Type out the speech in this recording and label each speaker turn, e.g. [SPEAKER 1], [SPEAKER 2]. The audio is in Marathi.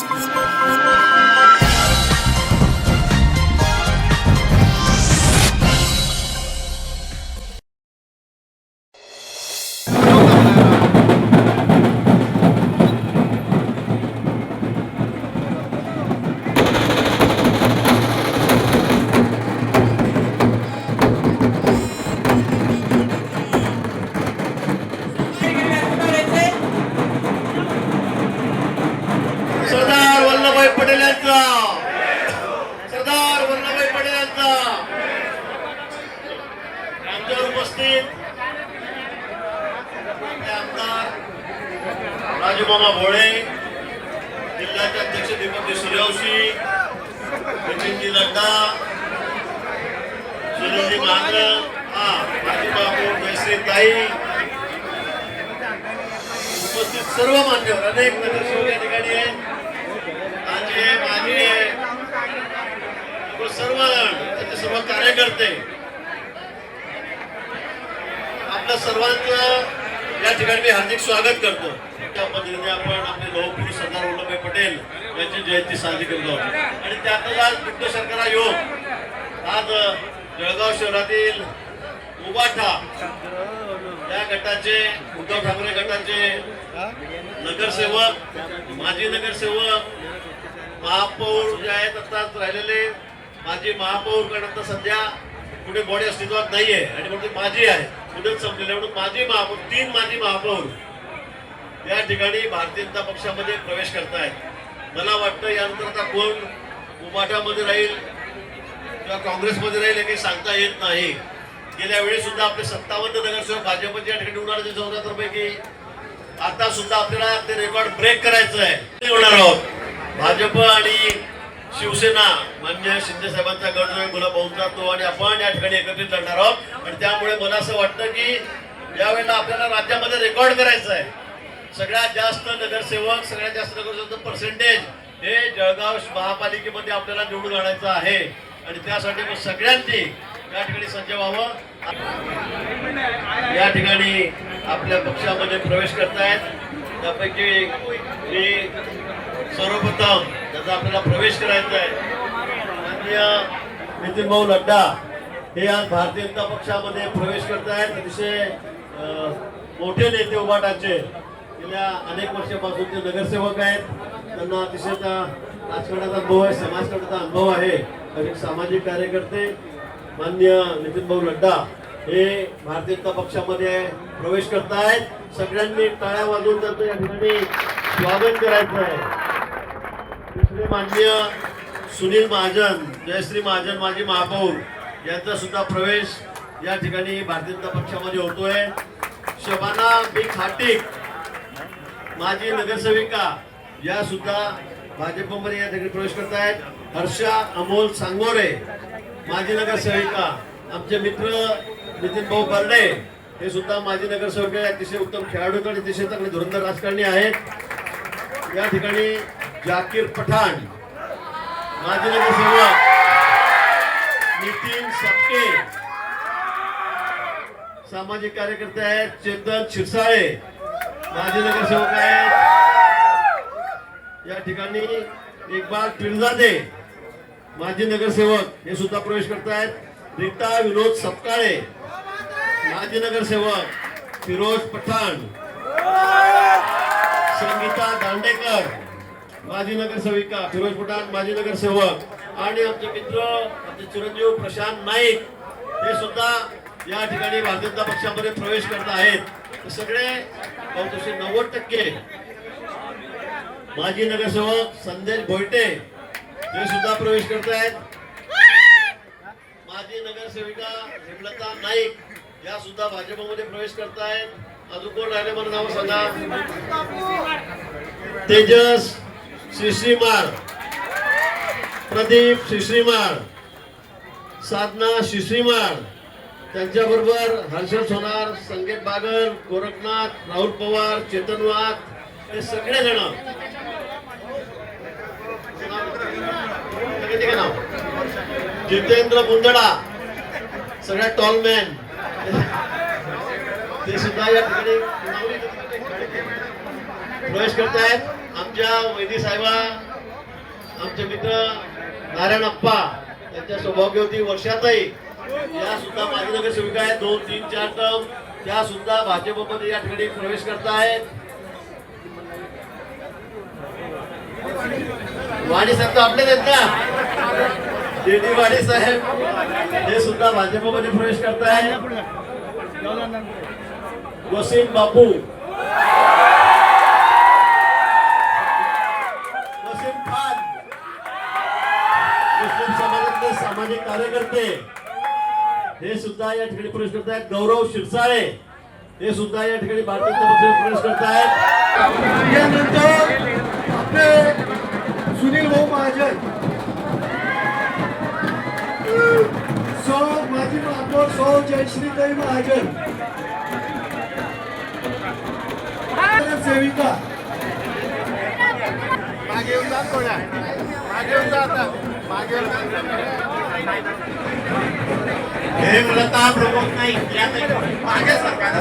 [SPEAKER 1] सरदार यांचा सरदार वल्लभभाई पटेल यांचा आमच्यावर उपस्थित आमदार राजूमामा भोळे जिल्ह्याचे अध्यक्ष दीपक सूर्यवंशी नितीनजी नड्डा सुनीलजी महाजन हा माजी बाबू जयश्री ताई. उपस्थित सर्व मान्यवर अनेक नगरसेवक या ठिकाणी आहेत आजी सर्व त्याचे सर्व कार्यकर्ते आपल्या सर्वांचं या ठिकाणी मी हार्दिक स्वागत करतो. त्या पद्धतीने आपण आपले लोकपुरुष सरदार वल्लभभाई पटेल यांची जयंती साजरी करत. आहोत आणि त्यातच आज दुग्ध शर्करा योग आज जळगाव शहरातील उबाठा या गटाचे उद्धव ठाकरे गटाचे नगरसेवक माजी नगरसेवक महापौर जे आहेत आता राहिलेले माजी महापौर कारण आता सध्या कुठे बॉडी अस्तित्वात नाहीये आणि म्हणून माझी आहे मुदत संपलेले म्हणून माजी महापौर तीन माजी महापौर या ठिकाणी भारतीय जनता पक्षामध्ये प्रवेश करतायत. मला वाटतं यानंतर आता कोण उमाटामध्ये राहील किंवा काँग्रेसमध्ये राहील हे काही सांगता येत नाही. गेल्या वेळी सुद्धा आपले सत्तावन्न नगरसेवक भाजपचे या ठिकाणी होणार चौऱ्याहत्तर पैकी आता सुद्धा आपल्याला ते रेकॉर्ड ब्रेक करायचं आहे ते होणार आहोत. भाजप आणि शिवसेना मान्य शिंदे साहेबांचा गट जो आहे गुलाब तो आणि आपण या ठिकाणी एकत्रित लढणार आहोत. आणि त्यामुळे मला असं वाटतं की यावेळेला आपल्याला राज्यामध्ये रेकॉर्ड करायचं आहे. सगळ्यात जास्त नगरसेवक सगळ्यात जास्त नगरसेवक पर्सेंटेज हे जळगाव महापालिकेमध्ये आपल्याला निवडून आणायचं आहे. आणि त्यासाठी मग सगळ्यांनी या ठिकाणी सज्ज व्हावं. या ठिकाणी आपल्या पक्षामध्ये प्रवेश करतायत. त्यापैकी मी सर्वप्रथम त्याचा आपल्याला प्रवेश करायचा आहे माननीय नितीन भाऊ नड्डा हे आज भारतीय जनता पक्षामध्ये प्रवेश करतायत अतिशय मोठे नेते उभाटाचे गेल्या अनेक वर्षापासून ते नगरसेवक आहेत. त्यांना अतिशय राजकारणाचा अनुभव आहे समाजकारणाचा अनुभव आहे. आणि सामाजिक कार्यकर्ते मान्य नितीन भाऊ नड्डा हे भारतीय जनता पक्षामध्ये प्रवेश करतायत. सगळ्यांनी टाळ्या वाजवून त्यांचं या ठिकाणी स्वागत करायचं आहे. दुसरे मान्य सुनील महाजन जयश्री महाजन माजी महापौर यांचा सुद्धा प्रवेश या ठिकाणी भारतीय जनता पक्षामध्ये होतोय. शबाना बी खाटिक माजी नगरसेविका या सुद्धा भाजपमध्ये या ठिकाणी प्रवेश करत आहेत हर्षा अमोल सांगोरे माजी नगरसेविका आमचे मित्र नितीन भाऊ बर्डे हे सुद्धा माजी नगरसेवक अतिशय उत्तम खेळाडू आणि अतिशय चांगले धुरंधर राजकारणी आहेत. या ठिकाणी जाकीर पठाण. माजी नगरसेवक नितीन सपके सामाजिक कार्यकर्ते आहेत चेतन शिरसाळे. माजी नगरसेवक आहेत? या ठिकाणी इकबाल पिरजादे माजी नगरसेवक हे सुद्धा प्रवेश करतायत. रीता विनोद सपकाळे. माजी नगरसेवक फिरोज पठाण. संगीता दांडेकर. माजी नगरसेविका फिरोज पठाण माजी नगरसेवक आणि आमचे मित्र आमचे चिरंजीव प्रशांत नाईक हे सुद्धा या ठिकाणी भारतीय जनता पक्षामध्ये प्रवेश करत आहेत. सगळे बहुतेक नव्वद टक्के माजी नगरसेवक संदेश भोयटे हे सुद्धा प्रवेश करत आहेत. माजी नगरसेविका हेमलता नाईक या सुद्धा भाजपमध्ये प्रवेश करतायत अजून कोण राहिले? मला नाव सांगा. तेजस श्रीश्रीमार प्रदीप श्रीश्रीमाळ साधना श्रीश्रीमार त्यांच्याबरोबर हर्षद सोनार संगीत बागर गोरखनाथ राहुल पवार चेतन वाघ हे सगळे जण. जितेंद्र मुंदडा सगळ्या टॉलमॅन ते सुद्धा या ठिकाणी प्रवेश करतायत. आमच्या वैदी साहेबा आमचे मित्र नारायण अप्पा त्यांच्या सौभाग्यवती वर्षातही या सुद्धा माजी नगरसेविका आहेत. दोन तीन चार टर्म. त्या सुद्धा भाजपमध्ये या ठिकाणी प्रवेश करतायत. वाणी साहेब तर आपलेच आहेत ना? डी वाणी साहेब हे सुद्धा भाजपमध्ये प्रवेश करतायत. वसीम बापू. मुस्लिम समाजातले सामाजिक कार्यकर्ते हे सुद्धा या ठिकाणी प्रवेश करत आहेत गौरव शिरसाळे हे सुद्धा या ठिकाणी भारतीय जनता प्रवेश करत आहेत
[SPEAKER 2] यानंतर आपले सुनील भाऊ महाजन. सौ माजी महापौर सौ जयश्रीताई महाजन. सेविका.
[SPEAKER 1] मागे येऊन जात कोणा मागे येऊन जात हे मुलता प्रमुख नाही मागे सरकार.